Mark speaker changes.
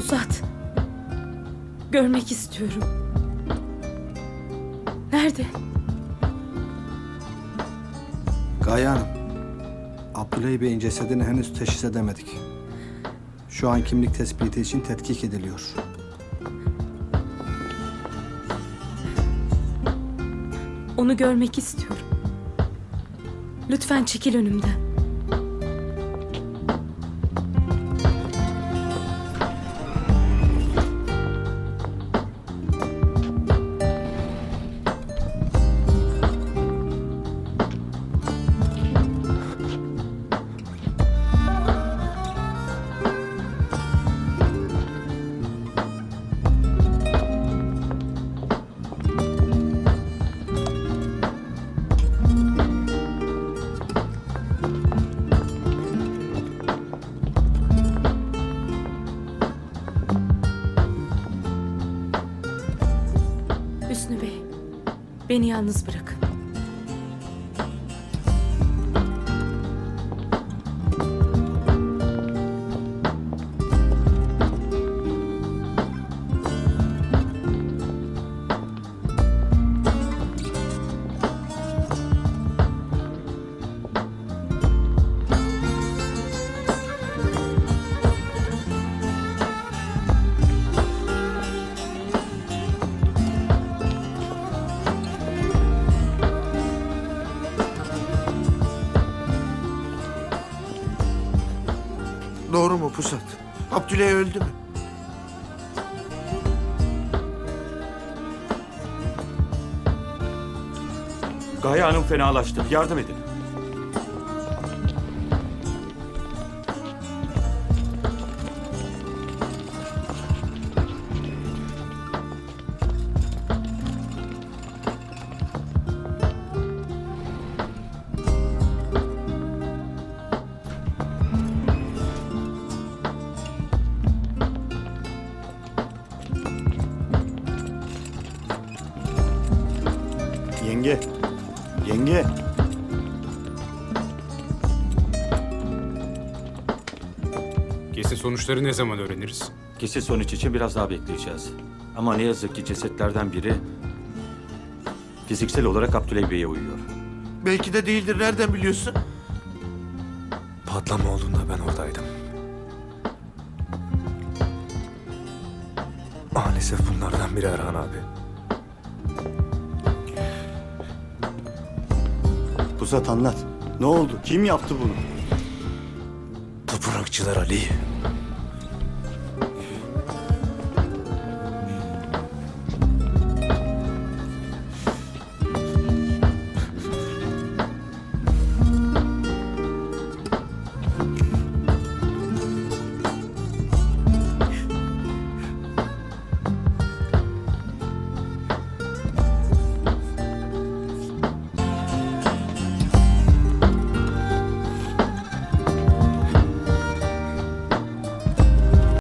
Speaker 1: Pusat. Görmek istiyorum. Nerede?
Speaker 2: Gaye Hanım, Abdüley Bey'in cesedini henüz teşhis edemedik. Şu an kimlik tespiti için tetkik ediliyor.
Speaker 1: Onu görmek istiyorum. Lütfen çekil önümden. Hüsnü Bey, beni yalnız bırakın.
Speaker 3: Doğru mu Pusat? Abdüley öldü mü?
Speaker 4: Gaye Hanım fenalaştı. Yardım edin.
Speaker 5: Yenge. Yenge.
Speaker 6: Kesin sonuçları ne zaman öğreniriz?
Speaker 4: Kesin sonuç için biraz daha bekleyeceğiz. Ama ne yazık ki cesetlerden biri fiziksel olarak Abdüley Bey'e uyuyor.
Speaker 3: Belki de değildir. Nereden biliyorsun?
Speaker 6: Patlama olduğunda ben oradaydım. Maalesef bunlardan biri Erhan abi.
Speaker 5: Pusat anlat. Ne oldu? Kim yaptı bunu?
Speaker 6: Toprakçılar Ali.